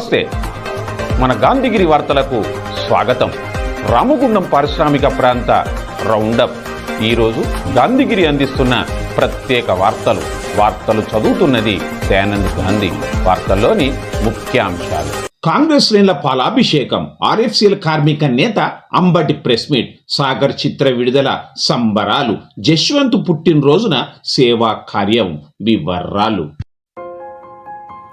నమస్తే. మన గాంధీగిరి వార్తలకు స్వాగతం. రామగుండం పారిశ్రామిక ప్రాంత రౌండప్. ఈరోజు గాంధీగిరి అందిస్తున్న ప్రత్యేక వార్తలు. వార్తలు చదువుతున్నది దయానంద్ గాంధీ. వార్తల్లోని ముఖ్యాంశాలు. కాంగ్రెస్ శ్రేణుల పాలాభిషేకం. ఆర్ఎఫ్సీల కార్మిక నేత అంబటి ప్రెస్ మీట్. సాగర్ చిత్ర విడుదల సంబరాలు. జశ్వంత్ పుట్టినరోజున సేవా కార్యం వివరాలు.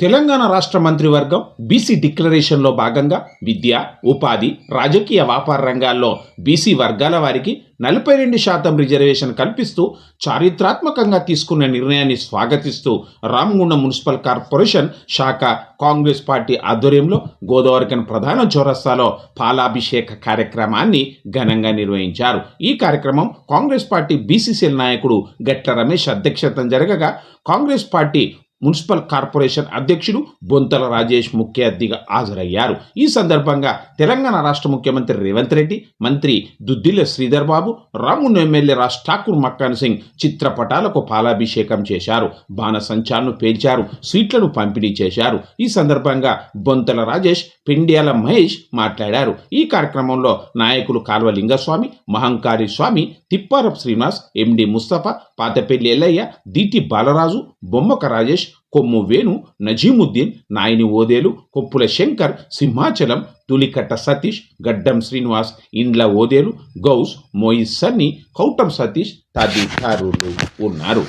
Telangana రాష్ట్ర మంత్రివర్గం బీసీ డిక్లరేషన్లో భాగంగా విద్య ఉపాధి రాజకీయ వ్యాపార రంగాల్లో బీసీ వర్గాల వారికి నలభై రెండు శాతం రిజర్వేషన్ కల్పిస్తూ చారిత్రాత్మకంగా తీసుకున్న నిర్ణయాన్ని స్వాగతిస్తూ రామగుండం మున్సిపల్ కార్పొరేషన్ శాఖ కాంగ్రెస్ పార్టీ ఆధ్వర్యంలో గోదావరికన్ ప్రధాన చౌరస్తాలో పాలాభిషేక కార్యక్రమాన్ని ఘనంగా నిర్వహించారు. ఈ కార్యక్రమం కాంగ్రెస్ పార్టీ బీసీసీఎల్ నాయకుడు గట్ల రమేష్ అధ్యక్షతన జరగగా కాంగ్రెస్ పార్టీ మున్సిపల్ కార్పొరేషన్ అధ్యక్షుడు బొంతల రాజేష్ ముఖ్య అతిథిగా హాజరయ్యారు. ఈ సందర్భంగా తెలంగాణ రాష్ట్ర ముఖ్యమంత్రి రేవంత్ రెడ్డి మంత్రి దుద్దిల్ల శ్రీధర్ బాబు రామును ఎమ్మెల్యే రాజ్ ఠాకూర్ మక్కాన్ సింగ్ చిత్రపటాలకు పాలాభిషేకం చేశారు. బాణసంచాలను పేల్చారు స్వీట్లను పంపిణీ చేశారు. ఈ సందర్భంగా బొంతల రాజేష్ పిండియాల మహేష్ మాట్లాడారు. ఈ కార్యక్రమంలో నాయకులు కాల్వ లింగస్వామి మహంకారి స్వామి తిప్పారపు శ్రీనివాస్ ఎండి ముస్తఫా పాతపల్లి ఎల్లయ్య దీటి బాలరాజు బొమ్మక రాజేష్ కొమ్ము వేణు నజీముద్దీన్ నాయని ఓదేలు కొప్పుల శంకర్ సింహాచలం తులికట్ట సతీష్ గడ్డం శ్రీనివాస్ ఇండ్ల ఓదేలు గౌస్ మోయిస్ సన్ని కౌటం సతీష్ తదితరులు ఉన్నారు.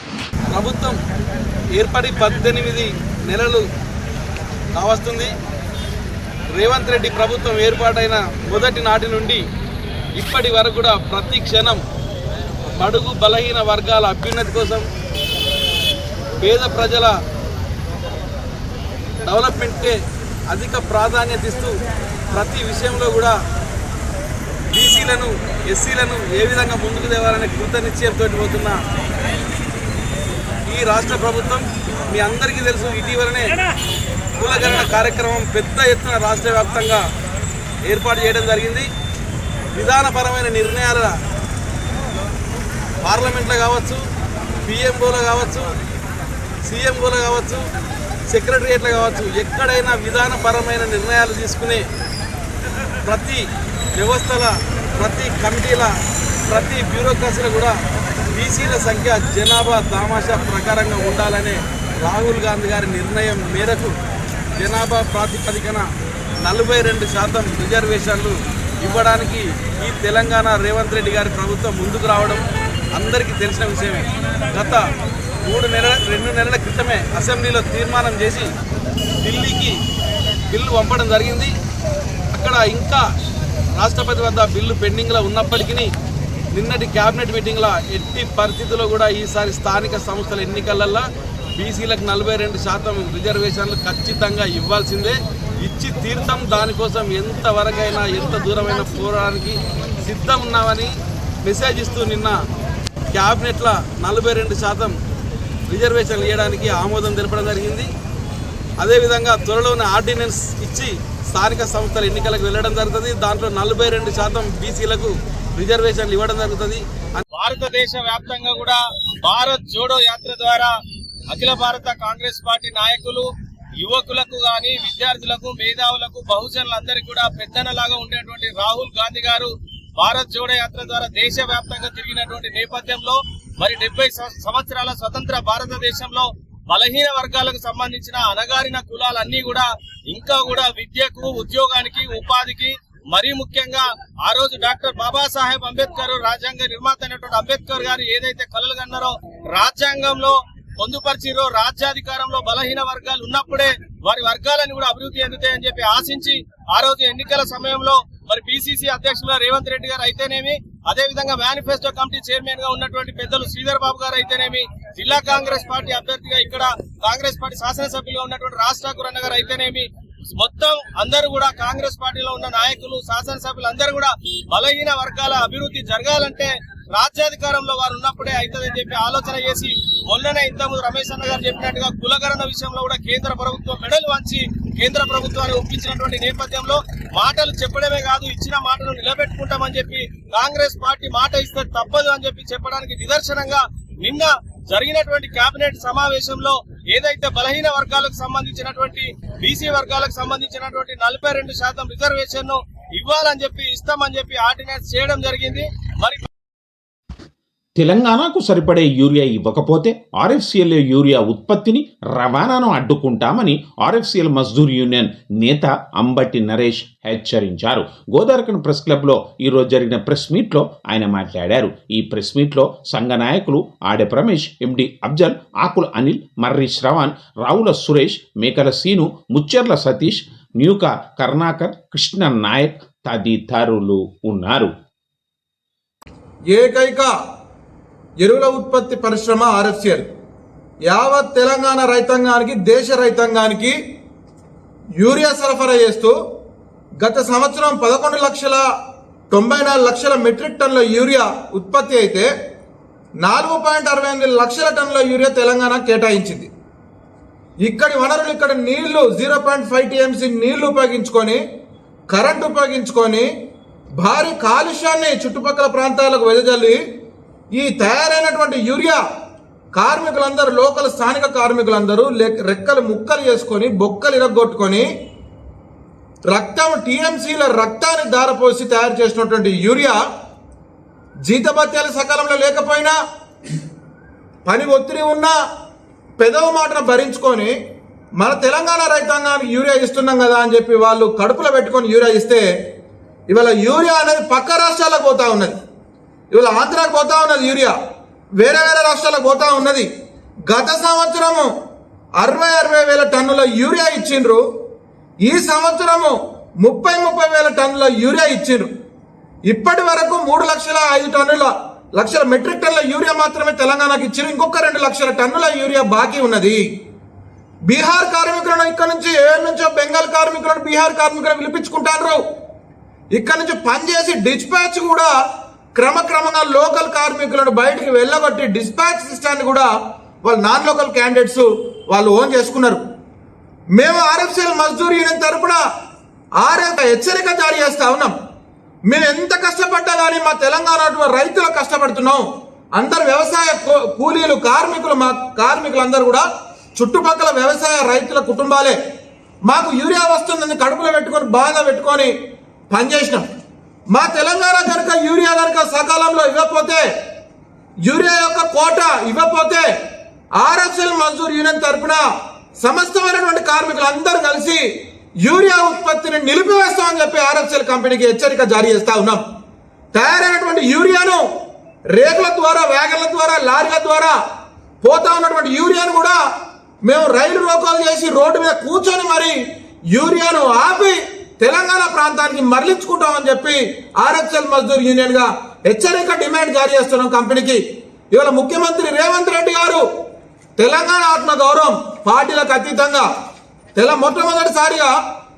ప్రభుత్వం ఏర్పడి పద్దెనిమిది నెలలు కావస్తుంది. రేవంత్ రెడ్డి ప్రభుత్వం ఏర్పాటైన మొదటి నాటి నుండి ఇప్పటి వరకు కూడా ప్రతి క్షణం బడుగు బలహీన వర్గాల అభ్యున్నతి కోసం పేద ప్రజల డెవలప్మెంట్కే అధిక ప్రాధాన్యత ఇస్తూ ప్రతి విషయంలో కూడా బీసీలను ఎస్సీలను ఏ విధంగా ముందుకు తేవాలనే కృత నిశ్చయంతో పోతున్న ఈ రాష్ట్ర ప్రభుత్వం మీ అందరికీ తెలుసు ఇటీవలనే కులగణన కార్యక్రమం పెద్ద ఎత్తున రాష్ట్ర వ్యాప్తంగా ఏర్పాటు చేయడం జరిగింది. విధానపరమైన నిర్ణయాల పార్లమెంట్లో కావచ్చు పిఎంఓలో కావచ్చు సీఎంఓలో కావచ్చు సెక్రటరియట్లో కావచ్చు ఎక్కడైనా విధానపరమైన నిర్ణయాలు తీసుకునే ప్రతి వ్యవస్థల ప్రతి కమిటీల ప్రతి బ్యూరోక్రసీలో కూడా బీసీల సంఖ్య జనాభా దామాషా ప్రకారంగా ఉండాలనే రాహుల్ గాంధీ గారి నిర్ణయం మేరకు జనాభా ప్రాతిపదికన నలభై రెండు శాతం రిజర్వేషన్లు ఇవ్వడానికి ఈ తెలంగాణ రేవంత్ రెడ్డి గారి ప్రభుత్వం ముందుకు రావడం అందరికీ తెలిసిన విషయమే. గత మూడు నెలల రెండు నెలల క్రితమే అసెంబ్లీలో తీర్మానం చేసి ఢిల్లీకి బిల్లు పంపడం జరిగింది. అక్కడ ఇంకా రాష్ట్రపతి వద్ద బిల్లు పెండింగ్లో ఉన్నప్పటికీ నిన్నటి క్యాబినెట్ మీటింగ్లో ఎట్టి పరిస్థితుల్లో కూడా ఈసారి స్థానిక సంస్థల ఎన్నికలల్లో బీసీలకు నలభై రెండు శాతం రిజర్వేషన్లు ఖచ్చితంగా ఇవ్వాల్సిందే. ఇచ్చి తీర్థం దానికోసం ఎంతవరకైనా ఎంత దూరమైన పోరాడానికి సిద్ధం ఉన్నామని మెసేజ్ ఇస్తూ నిన్న క్యాబినెట్లో నలభై రెండు శాతం రిజర్వేషన్లు ఇవ్వడానికి ఆమోదం తెలపడం జరిగింది. అదేవిధంగా త్వరలోనే ఆర్డినెన్స్ ఇచ్చి స్థానిక సంస్థల ఎన్నికలకు వెళ్ళడం జరుగుతుంది. దాంట్లో నలభై రెండు శాతం బీసీలకు రిజర్వేషన్లు ఇవ్వడం జరుగుతుంది. భారతదేశ వ్యాప్తంగా కూడా భారత్ జోడో యాత్ర ద్వారా అఖిల భారత కాంగ్రెస్ పార్టీ నాయకులు యువకులకు గాని విద్యార్థులకు మేధావులకు బహుజనులందరికీ కూడా పెద్దనలాగా ఉండేటువంటి రాహుల్ గాంధీ గారు భారత్ జోడో యాత్ర ద్వారా దేశవ్యాప్తంగా తిరిగినటువంటి నేపథ్యంలో మరి డెబ్బై సంవత్సరాల స్వతంత్ర భారతదేశంలో బలహీన వర్గాలకు సంబంధించిన అణగారిన కులాలన్నీ కూడా ఇంకా కూడా విద్యకు ఉద్యోగానికి ఉపాధికి మరీ ముఖ్యంగా ఆ రోజు డాక్టర్ బాబాసాహెబ్ అంబేద్కర్ రాజ్యాంగ నిర్మాత అయినటువంటి అంబేద్కర్ గారు ఏదైతే కలలు కన్నారో రాజ్యాంగంలో పొందుపరిచిరో రాజ్యాధికారంలో బలహీన వర్గాలు ఉన్నప్పుడే వారి వర్గాలను కూడా అభివృద్ధి చెందుతాయని చెప్పి ఆశించి ఆ రోజు ఎన్నికల సమయంలో మరి పిసిసి అధ్యక్షులు రేవంత్ రెడ్డి గారు అయితేనేమి అదే విధంగా మేనిఫెస్టో కమిటీ చైర్మన్గా ఉన్నటువంటి పెద్దలు శ్రీధర్ బాబు గారు అయితేనేమి జిల్లా కాంగ్రెస్ పార్టీ అభ్యర్థిగా ఇక్కడ కాంగ్రెస్ పార్టీ శాసనసభ్యులుగా ఉన్నటువంటి రాజ్ ఠాకూర్ అన్న గారు అయితేనేమి మొత్తం అందరూ కూడా కాంగ్రెస్ పార్టీలో ఉన్న నాయకులు శాసనసభ్యులు అందరూ కూడా బలహీన వర్గాల అభివృద్ధి జరగాలంటే రాజ్యాధికారంలో వారు ఉన్నప్పుడే అవుతుందని చెప్పి ఆలోచన చేసి మొన్ననే ఇంతకుముందు రమేష్ అన్న గారు చెప్పినట్టుగా కులగరణ విషయంలో కూడా కేంద్ర ప్రభుత్వం మెడలు వంచి కేంద్ర ప్రభుత్వాన్ని ఒప్పించినటువంటి నేపథ్యంలో మాటలు చెప్పడమే కాదు ఇచ్చిన మాటలు నిలబెట్టుకుంటామని చెప్పి కాంగ్రెస్ పార్టీ మాట ఇస్తే తప్పదు అని చెప్పి చెప్పడానికి నిదర్శనంగా నిన్న జరిగినటువంటి కేబినెట్ సమావేశంలో ఏదైతే బలహీన వర్గాలకు సంబంధించినటువంటి బీసీ వర్గాలకు సంబంధించినటువంటి నలభై రెండు శాతం రిజర్వేషన్ ఇవ్వాలని చెప్పి ఇస్తామని చెప్పి ఆర్డినెన్స్ చేయడం జరిగింది. మరి తెలంగాణకు సరిపడే యూరియా ఇవ్వకపోతే ఆర్ఎఫ్సిఎల్ యూరియా ఉత్పత్తిని రవాణాను అడ్డుకుంటామని ఆర్ఎఫ్సిఎల్ మజ్దూర్ యూనియన్ నేత అంబటి నరేష్ హెచ్చరించారు. గోదావరికన్ ప్రెస్ క్లబ్లో ఈరోజు జరిగిన ప్రెస్ మీట్లో ఆయన మాట్లాడారు. ఈ ప్రెస్ మీట్లో సంఘ నాయకులు ఆడె ప్రమేష్ ఎండి అఫ్జల్ ఆకుల అనిల్ మర్రి శ్రవణ్ రావుల సురేష్ మేకల సీను ముచ్చెర్ల సతీష్ న్యూక కర్ణాకర్ కృష్ణ నాయక్ తదితరులు ఉన్నారు. ఏకైక ఎరువుల ఉత్పత్తి పరిశ్రమ ఆర్ఎఫ్సిఎల్ యావత్ తెలంగాణ రైతాంగానికి దేశ రైతాంగానికి యూరియా సరఫరా చేస్తూ గత సంవత్సరం పదకొండు లక్షల తొంభై నాలుగు లక్షల మెట్రిక్ టన్నుల యూరియా ఉత్పత్తి అయితే నాలుగు పాయింట్ అరవై ఎనిమిది లక్షల టన్నుల యూరియా తెలంగాణ కేటాయించింది. ఇక్కడి వనరులు ఇక్కడ నీళ్ళు జీరో పాయింట్ ఫైవ్ టీఎంసీ నీళ్ళు ఉపయోగించుకొని కరెంట్ ఉపయోగించుకొని భారీ కాలుష్యాన్ని చుట్టుపక్కల ప్రాంతాలకు వెదజల్లి ఈ తయారైనటువంటి యూరియా కార్మికులందరూ లోకల్ స్థానిక కార్మికులందరూ లెక్- రెక్కలు ముక్కలు చేసుకొని బొక్కలు ఇరగొట్టుకొని రక్తం టీఎంసీల రక్తాన్ని దారపోసి తయారు చేసినటువంటి యూరియా జీతభత్యాలు సకాలంలో లేకపోయినా పని ఒత్తిడి ఉన్నా పెదవ మాటను భరించుకొని మన తెలంగాణ రైతాంగానికి యూరియా ఇస్తున్నాం కదా అని చెప్పి వాళ్ళు కడుపులో పెట్టుకొని యూరియా ఇస్తే ఇవాళ యూరియా అనేది పక్క రాష్ట్రాలకు పోతా ఉన్నది. ఇవాళ ఆంధ్రాకు పోతా ఉన్నది యూరియా. వేరే వేరే రాష్ట్రాలకు పోతా ఉన్నది. గత సంవత్సరము అరవై అరవై వేల టన్నుల యూరియా ఇచ్చిండ్రు. ఈ సంవత్సరము ముప్పై ముప్పై వేల టన్నుల యూరియా ఇచ్చిండ్రు. ఇప్పటి వరకు మూడు లక్షల ఐదు టన్నుల లక్షల మెట్రిక్ టన్నుల యూరియా మాత్రమే తెలంగాణకు ఇచ్చారు ఇంకొక రెండు లక్షల టన్నుల యూరియా బాకీ ఉన్నది. బీహార్ కార్మికులను ఇక్కడ నుంచి ఏడు నుంచో బెంగాల్ కార్మికులను బీహార్ కార్మికులను పిలిపించుకుంటారు ఇక్కడ నుంచి పనిచేసి డిస్పాచ్ కూడా క్రమక్రమంగా లోకల్ కార్మికులను బయటికి వెళ్ళగొట్టి డిస్పాచ్ సిస్టాన్ని కూడా వాళ్ళు నాన్ లోకల్ క్యాండిడేట్స్ వాళ్ళు ఓన్ చేసుకున్నారు. మేము ఆర్ఎఫ్సిఎల్ మజ్దూర్ యూనియన్ తరపున ఆర్ఎఫ్ హెచ్చరిక జారీ చేస్తా ఉన్నాం. మేము ఎంత కష్టపడ్డా కానీ మా తెలంగాణ అటువంటి రైతులు కష్టపడుతున్నాం. అందరు వ్యవసాయ కూ- కూలీలు కార్మికులు మా కార్మికులందరూ కూడా చుట్టుపక్కల వ్యవసాయ రైతుల కుటుంబాలే. మాకు యూరియా వస్తుందని కడుపులో పెట్టుకొని బాధ పెట్టుకొని పనిచేసినాం. మా తెలంగాణ కనుక యూరియా కనుక సకాలంలో ఇవ్వకపోతే యూరియా యొక్క కోట ఇవ్వకపోతే ఆర్ఎఫ్ఎల్ మంజూర్ యూనియన్ తరఫున సమస్తమైనటువంటి కార్మికులు అందరూ కలిసి యూరియా ఉత్పత్తిని నిలిపివేస్తామని చెప్పి ఆర్ఎఫ్ఎల్ కంపెనీకి హెచ్చరిక జారీ చేస్తా ఉన్నాం. తయారైనటువంటి యూరియాను రేకుల ద్వారా వ్యాగన్ల ద్వారా లారీల ద్వారా పోతా ఉన్నటువంటి యూరియాను కూడా మేము రైలు రోకాలు చేసి రోడ్డు మీద కూర్చొని మరి యూరియాను ఆపి తెలంగాణ ప్రాంతానికి మరలించుకుంటామని చెప్పి ఆర్ఎఫ్ఎల్ మజ్దూర్ యూనియన్గా హెచ్చరిక డిమాండ్ జారీ చేస్తున్నాం కంపెనీకి ఇవాళ ముఖ్యమంత్రి రేవంత్ రెడ్డి గారు తెలంగాణ ఆత్మ గౌరవం పార్టీలకు అతీతంగా తెల మొట్టమొదటిసారిగా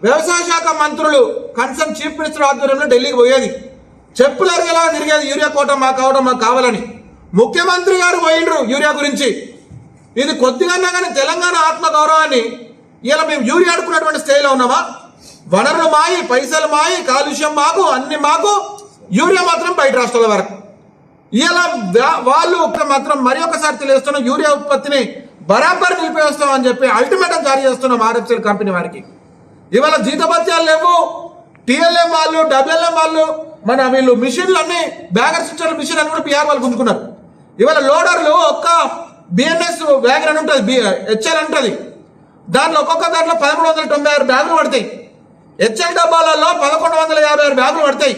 వ్యవసాయ శాఖ మంత్రులు కన్సర్న్ చీఫ్ మినిస్టర్ ఆధ్వర్యంలో ఢిల్లీకి పోయేది. చెప్పులు అరిగేలా తిరిగేది యూరియా కోట మాకు కావడం మాకు కావాలని ముఖ్యమంత్రి గారు పోయిండ్రు యూరియా గురించి. ఇది కొద్దిగా కానీ తెలంగాణ ఆత్మ గౌరవాన్ని ఇలా మేము యూరియా అడుకున్నటువంటి స్థాయిలో ఉన్నామా? వనరులు మాయి పైసలు మాయి కాలుష్యం మాకు అన్ని మాకు. యూరియా మాత్రం బయట రాష్ట్రాల వరకు. ఇలా వాళ్ళు ఒక మాత్రం మరి ఒకసారి తెలియస్తున్న యూరియా ఉత్పత్తిని బరాబర్ నిలిపివేస్తాం అని చెప్పి అల్టిమేటం జారీ చేస్తున్నాం ఆర్ఎఫ్సిల్ కంపెనీ వారికి. ఇవాళ జీతభత్యాలు లేవు. టీఎల్ఎం వాళ్ళు డబ్ల్యూఎల్ఎం వాళ్ళు మన వీళ్ళు మిషన్లు అన్ని బ్యాగర్ సిస్టర్ల మిషన్ అని కూడా బీఆర్ వాళ్ళు గుంజుకున్నారు. ఇవాళ లోడర్లు ఒక్క బిఎన్ఎస్ వ్యాగన్ అని ఉంటుంది హెచ్ఎల్ ఉంటుంది. దాంట్లో ఒక్కొక్క దాంట్లో పదమూడు వందల తొంభై ఆరు బ్యాగులు పడతాయి. హెచ్ఎల్ డబ్బాలలో పదకొండు వందల యాభై ఆరు బ్యాగులు పడతాయి.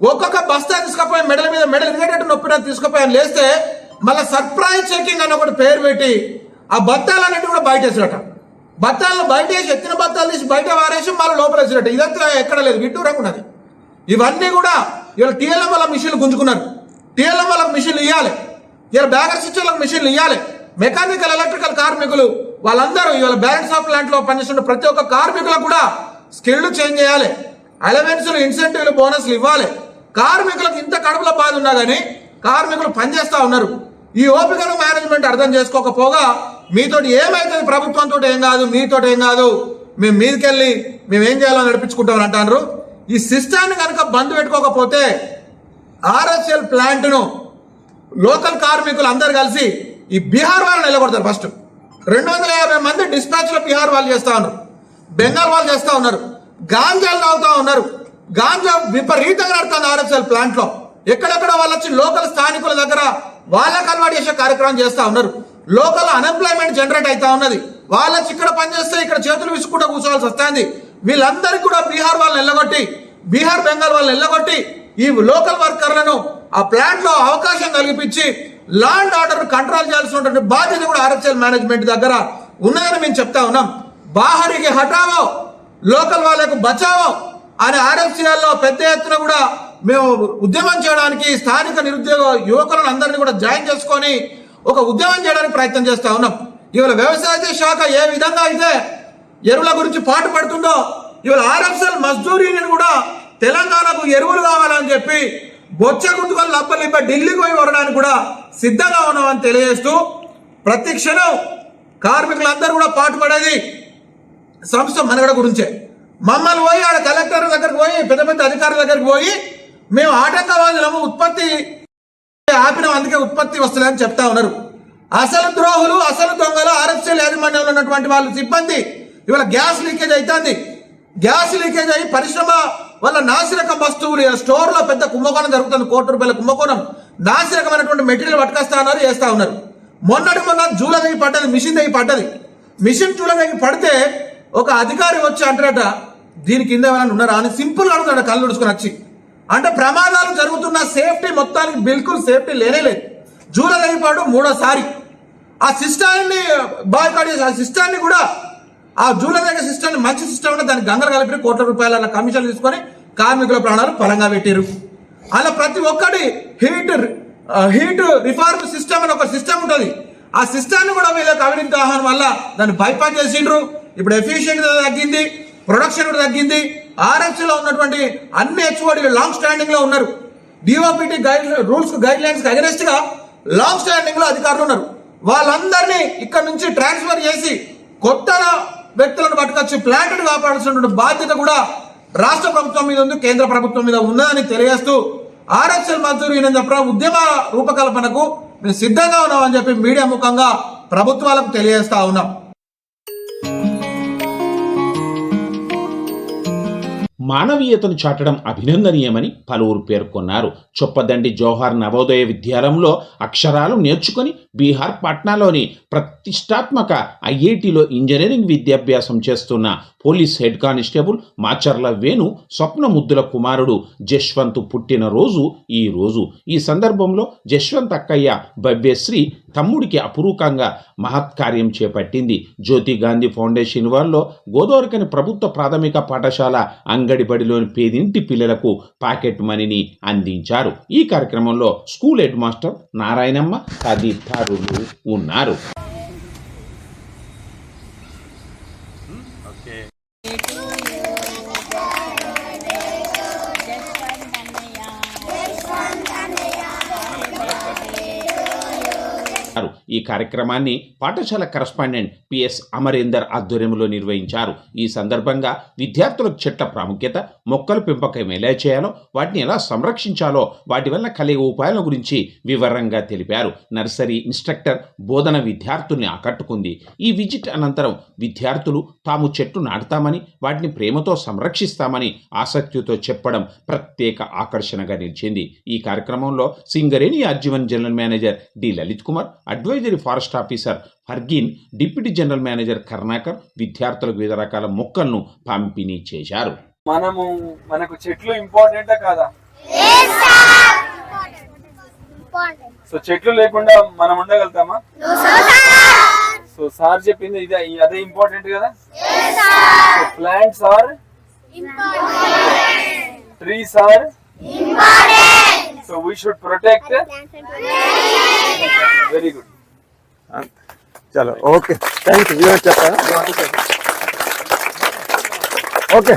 ఒక్కొక్క బస్తా తీసుకుపోయి మెడల మీద మెడల్ ఇరిగేటట్టు నొప్పిన తీసుకుపోయి అని లేస్తే మళ్ళీ సర్ప్రైజ్ చెకింగ్ అని ఒకటి పేరు పెట్టి ఆ బత్తాలన్నిటి కూడా బయట వేసిరట. బత్తాలను బయట వేసి ఎత్తిన బత్తాలు తీసి బయట వారేసి మళ్ళీ లోపల వేసిరట. ఇదంతా ఎక్కడ లేదు. విడ్డూరంగా ఉన్నది. ఇవన్నీ కూడా ఇవాళ టీఎల్ఎం వాళ్ళ మిషన్లు గుంజుకున్నారు. టీఎల్ఎం వాళ్ళకి మిషన్లు ఇవ్వాలి ఇలా బ్యాగర్ సిస్టర్లకు మిషన్లు ఇవ్వాలి మెకానికల్ ఎలక్ట్రికల్ కార్మికులు వాళ్ళందరూ ఇవాళ బ్యాలెన్స్ ఆఫ్ ప్లాంట్లో పనిచేస్తున్న ప్రతి ఒక్క కార్మికులకు కూడా స్కిల్డ్ చేంజ్ చేయాలి. అలవెన్స్లు ఇన్సెంటివ్లు బోనస్లు ఇవ్వాలి. కార్మికులకు ఇంత కడుపులో బాధ ఉన్నా కానీ కార్మికులు పనిచేస్తా ఉన్నారు. ఈ ఓపికను మేనేజ్మెంట్ అర్థం చేసుకోకపోగా మీతోటి ఏమైతుంది ప్రభుత్వంతో ఏం కాదు మీతోటి ఏం కాదు. మేము మీదకెళ్ళి మేము ఏం చేయాలో నడిపించుకుంటామని అంటారు ఈ సిస్టాన్ని కనుక బంద్ పెట్టుకోకపోతే ఆర్ఎస్ఎల్ ప్లాంట్ను లోకల్ కార్మికులు అందరు కలిసి ఈ బీహార్ వాళ్ళు నిలబడతారు ఫస్ట్. రెండు వందల యాభై మంది డిస్పాచ్లో బీహార్ వాళ్ళు చేస్తా ఉన్నారు. బెంగాల్ వాళ్ళు చేస్తూ ఉన్నారు. గాంజాలు తాగుతూ ఉన్నారు. గాంజా విపరీతంగా నడుతుంది ఆర్ఎఫ్ఎల్ ప్లాంట్లో ఎక్కడెక్కడ వాళ్ళు వచ్చి లోకల్ స్థానికుల దగ్గర వాళ్ళకి అలవాటు చేసే కార్యక్రమం చేస్తూ ఉన్నారు. లోకల్ అన్ఎంప్లాయ్మెంట్ జనరేట్ అవుతా ఉన్నది. వాళ్ళ ఇక్కడ పనిచేస్తే ఇక్కడ చేతులు విసుకుంటూ కూర్చోవాల్సి వస్తుంది. వీళ్ళందరికీ కూడా బీహార్ వాళ్ళని ఎల్లగొట్టి బీహార్ బెంగాల్ వాళ్ళని ఎల్లగొట్టి ఈ లోకల్ వర్కర్లను ఆ ప్లాంట్లో అవకాశం కల్పించి ల్యాండ్ ఆర్డర్ కంట్రోల్ చేయాల్సినటువంటి బాధ్యత కూడా ఆర్ఎఫ్ఎల్ మేనేజ్మెంట్ దగ్గర ఉన్నదని మేము చెప్తా ఉన్నాం. బాహరికి హటావో లోకల్ వాళ్ళకు బచావో అని ఆర్ఎఫ్సీఎల్లో పెద్ద ఎత్తున కూడా మేము ఉద్యమం చేయడానికి స్థానిక నిరుద్యోగ యువకులను అందరినీ కూడా జాయిన్ చేసుకొని ఒక ఉద్యమం చేయడానికి ప్రయత్నం చేస్తా ఉన్నాం. ఇవాళ వ్యవసాయ శాఖ ఏ విధంగా అయితే ఎరువుల గురించి పాటు పడుతుందో ఇవాళ ఆర్ఎఫ్ఎల్ మజ్దూర్ యూనియన్ కూడా తెలంగాణకు ఎరువులు కావాలని చెప్పి బొచ్చ గుంటుకొని లబ్బలిబ్బ ఢిల్లీకి పోయి వరడానికి కూడా సిద్ధంగా ఉన్నామని తెలియజేస్తూ ప్రతి క్షణం కార్మికులందరూ కూడా పాటుపడేది సంస్థ మనగడ గురించే. మమ్మల్ని పోయి ఆడ కలెక్టర్ దగ్గరకు పోయి పెద్ద పెద్ద అధికారుల దగ్గరకు పోయి మేము ఆటంకవాదులము ఉత్పత్తి ఆపిన అందుకే ఉత్పత్తి వస్తుందని చెప్తా ఉన్నారు. అసలు ద్రోహులు అసలు దొంగలు ఆర్ఎఫ్సీఎల్ యాజమాన్యంలో ఉన్నటువంటి వాళ్ళు సిబ్బంది ఇవాళ గ్యాస్ లీకేజ్ అవుతుంది గ్యాస్ లీకేజ్ అయ్యి పరిశ్రమ వల్ల నాసిరకం వస్తువులు స్టోర్లో పెద్ద కుంభకోణం జరుగుతుంది కోటి రూపాయల కుంభకోణం. నాసిరకమైనటువంటి మెటీరియల్ పట్టుకొస్తా ఉన్నారు చేస్తా ఉన్నారు. మొన్నటి మొన్న జూల దగ్గర పడ్డది మిషన్ దగ్గర పడ్డది. మిషన్ జూల దగ్గర పడితే ఒక అధికారి వచ్చి అంటారట దీని కింద ఏమైనా ఉన్నారా? అని సింపుల్ అడుగుతాడు కళ్ళు నడుచుకుని వచ్చి. అంటే ప్రమాదాలు జరుగుతున్న సేఫ్టీ మొత్తానికి బిల్కుల్ సేఫ్టీ లేనే లేదు. జూల దగ్గర మూడోసారి ఆ సిస్టాన్ని బాయ్కాట్ చేసి ఆ సిస్టాన్ని కూడా ఆ జూలై దగ్గర సిస్టాన్ని మంచి సిస్టమ్ ఉంటే దానికి గంగలు కలిపి కోట్ల రూపాయల కమిషన్ తీసుకొని కార్మికుల ప్రాణాలు ఫలంగా పెట్టారు అలా ప్రతి ఒక్కటి హీట్ హీట్ రిఫార్మ్ సిస్టమ్ అని ఒక సిస్టమ్ ఉంటుంది. ఆ సిస్టాన్ని కూడా వీళ్ళకి అవినీతి ఆహ్వానం వల్ల దాన్ని బైపాస్ చేసిండ్రు. ఇప్పుడు ఎఫిషియెంట్ తగ్గింది ప్రొడక్షన్ కూడా తగ్గింది. ఆర్ఎఫ్సీలో ఉన్నటువంటి అన్ని హెచ్ఓడి లాంగ్ స్టాండింగ్లో ఉన్నారు. డిఓపిటి గైడ్ రూల్స్ గైడ్ లైన్స్కి అగరెస్ట్ లాంగ్ స్టాండింగ్లో అధికారులు ఉన్నారు. వాళ్ళందరినీ ఇక్కడ నుంచి ట్రాన్స్ఫర్ చేసి కొత్త వ్యక్తులను పట్టుకొచ్చి ప్లాంట్ను కాపాడాల్సినటువంటి బాధ్యత కూడా రాష్ట్ర ప్రభుత్వం మీద ఉంది కేంద్ర ప్రభుత్వం మీద ఉన్నదని తెలియజేస్తూ ఆర్ఎస్ఎల్ మంజూరు ఈయన చెప్పిన ఉద్యమ రూపకల్పనకు మేము సిద్ధంగా ఉన్నామని చెప్పి మీడియా ముఖంగా ప్రభుత్వాలకు తెలియజేస్తా ఉన్నాం. మానవీయతను చాటడం అభినందనీయమని పలువురు పేర్కొన్నారు. చొప్పదండి జోహార్ నవోదయ విద్యాలయంలో అక్షరాలు నేర్చుకొని బీహార్ పాట్నాలోని ప్రతిష్టాత్మక ఐఐటిలో ఇంజనీరింగ్ విద్యాభ్యాసం చేస్తున్న police head constable Macharla Venu Swapna ముద్దుల కుమారుడు జశ్వంత్ పుట్టినరోజు ఈ రోజు. ఈ సందర్భంలో జశ్వంత్ అక్కయ్య భవ్యశ్రీ తమ్ముడికి అపురూకంగా మహత్కార్యం చేపట్టింది. జ్యోతి గాంధీ ఫౌండేషన్ వారిలో గోదావరికని ప్రభుత్వ ప్రాథమిక పాఠశాల అంగడిబడిలోని పేదింటి పిల్లలకు పాకెట్ మనీని అందించారు. ఈ కార్యక్రమంలో స్కూల్ హెడ్ మాస్టర్ నారాయణమ్మ తదితరులు ఉన్నారు. కార్యక్రమాన్ని పాఠశాల కరస్పాండెంట్ పిఎస్ అమరేందర్ ఆధ్వర్యంలో నిర్వహించారు. ఈ సందర్భంగా విద్యార్థులకు చెట్ల ప్రాముఖ్యత మొక్కల పెంపకం ఎలా చేయాలో వాటిని ఎలా సంరక్షించాలో వాటి వల్ల కలిగే ఉపాయాల గురించి వివరంగా తెలిపారు. నర్సరీ ఇన్స్ట్రక్టర్ బోధన విద్యార్థుల్ని ఆకట్టుకుంది. ఈ విజిట్ అనంతరం విద్యార్థులు తాము చెట్లు నాటుతామని వాటిని ప్రేమతో సంరక్షిస్తామని ఆసక్తితో చెప్పడం ప్రత్యేక ఆకర్షణగా నిలిచింది. ఈ కార్యక్రమంలో Singareni R G one general manager D. Lalith Kumar advisory forest officer Fargeen deputy general manager Karunakar విద్యార్థులకు వివిధ రకాల మొక్కలను పంపిణీ చేశారు. మనము మనకు చెట్లు ఇంపార్టెంటా కాదా? సో చెట్లు లేకుండా మనం ఉండగలుగుతామా? సో సార్ చెప్పింది ఇదే అదే ఇంపార్టెంట్ కదా? Plants are trees are so we should protect very good చలో. ఓకే. థ్యాంక్ యూ చెప్తాను ఓకే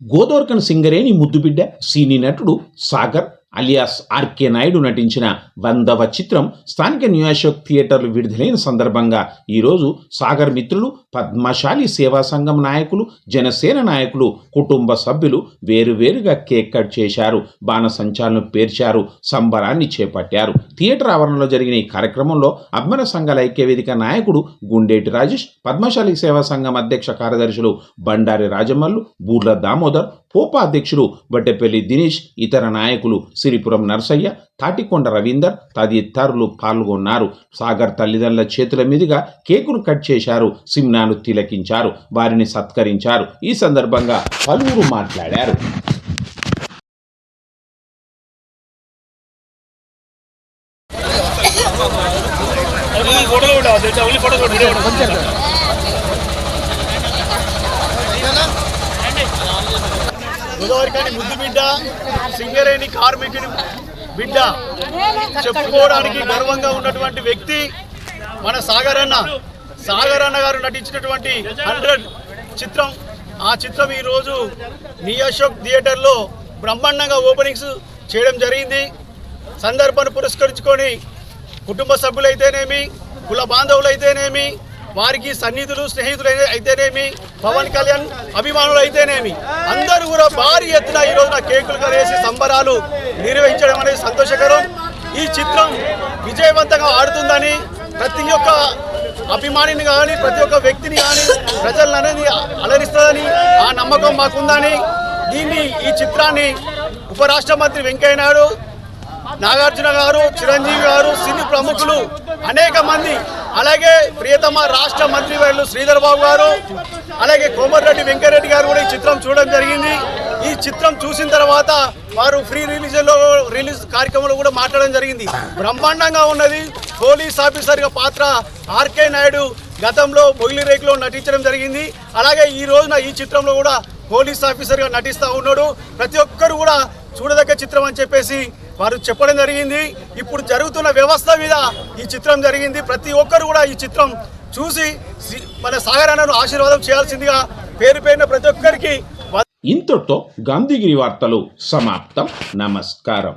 గోదోర్కన్ సింగరేని ముద్దుబిడ్డ సీని నటుడు సాగర్ అలియాస్ ఆర్కే నాయుడు నటించిన వందవ చిత్రం స్థానిక న్యూ థియేటర్లు విడుదలైన సందర్భంగా ఈరోజు సాగర్ మిత్రులు పద్మశాలి సేవా సంఘం నాయకులు జనసేన నాయకులు కుటుంబ సభ్యులు వేరువేరుగా కేక్ కట్ చేశారు బాణసంచాలను పేర్చారు సంబరాన్ని చేపట్టారు. థియేటర్ ఆవరణలో జరిగిన ఈ కార్యక్రమంలో అభిమాన సంఘాల ఐక్యవేదిక నాయకుడు గుండేటి రాజేష్ పద్మశాలి సేవా సంఘం అధ్యక్ష కార్యదర్శులు బండారి రాజమల్లు బూర్ల దామోదర్ ఉపాధ్యక్షుడు అధ్యక్షుడు బట్టెపల్లి దినేష్ ఇతర నాయకులు సిరిపురం నర్సయ్య తాటికొండ రవీందర్ తదితరులు పాల్గొన్నారు. సాగర్ తల్లిదండ్రుల చేతుల మీదుగా కేకును కట్ చేశారు. సిమ్నాను తిలకించారు. వారిని సత్కరించారు. ఈ సందర్భంగా పలువురు మాట్లాడారు. గోదావరికాని ముద్దు బిడ్డ సింగరేణి కార్మికుని బిడ్డ చెప్పుకోవడానికి గర్వంగా ఉన్నటువంటి వ్యక్తి మన సాగర్ అన్న. సాగర్ అన్న గారు నటించినటువంటి హండ్రెడ్ చిత్రం. ఆ చిత్రం ఈరోజు నీ అశోక్ థియేటర్లో బ్రహ్మాండంగా ఓపెనింగ్స్ చేయడం జరిగింది. సందర్భాన్ని పురస్కరించుకొని కుటుంబ సభ్యులైతేనేమి కుల బాంధవులైతేనేమి వారికి సన్నిధులు స్నేహితులు అయితేనేమి పవన్ కళ్యాణ్ అభిమానులు అయితేనేమి అందరూ కూడా భారీ ఎత్తున ఈ రోజున కేకులు కనేసి సంబరాలు నిర్వహించడం అనేది సంతోషకరం. ఈ చిత్రం విజయవంతంగా ఆడుతుందని ప్రతి ఒక్క అభిమానిని కానీ ప్రతి ఒక్క వ్యక్తిని కానీ ప్రజలను అనేది అలరిస్తుందని ఆ నమ్మకం మాకుందని దీన్ని ఈ చిత్రాన్ని ఉపరాష్ట్ర మంత్రి వెంకయ్య నాయుడు నాగార్జున గారు చిరంజీవి గారు సినీ ప్రముఖులు అనేక మంది అలాగే ప్రియతమ రాష్ట్ర మంత్రి వర్యులు శ్రీధర్ బాబు గారు అలాగే కోమటిరెడ్డి వెంకరెడ్డి గారు కూడా ఈ చిత్రం చూడడం జరిగింది. ఈ చిత్రం చూసిన తర్వాత వారు ఫ్రీ రిలీజ్లో రిలీజ్ కార్యక్రమంలో కూడా మాట్లాడడం జరిగింది. బ్రహ్మాండంగా ఉన్నది. పోలీస్ ఆఫీసర్గా పాత్ర ఆర్కే నాయుడు గతంలో బొగిలి రేకులో నటించడం జరిగింది. అలాగే ఈ రోజున ఈ చిత్రంలో కూడా పోలీస్ ఆఫీసర్గా నటిస్తూ ఉన్నాడు. ప్రతి ఒక్కరు కూడా చూడదగ్గ చిత్రం అని చెప్పేసి వారు చెప్పడం జరిగింది. ఇప్పుడు జరుగుతున్న వ్యవస్థ మీద ఈ చిత్రం జరిగింది. ప్రతి ఒక్కరు కూడా ఈ చిత్రం చూసి మన సాగరాలను ఆశీర్వాదం చేయాల్సిందిగా పేరు పేరున ప్రతి ఒక్కరికి ఇంతటితో గాంధీగిరి వార్తలు సమాప్తం. నమస్కారం.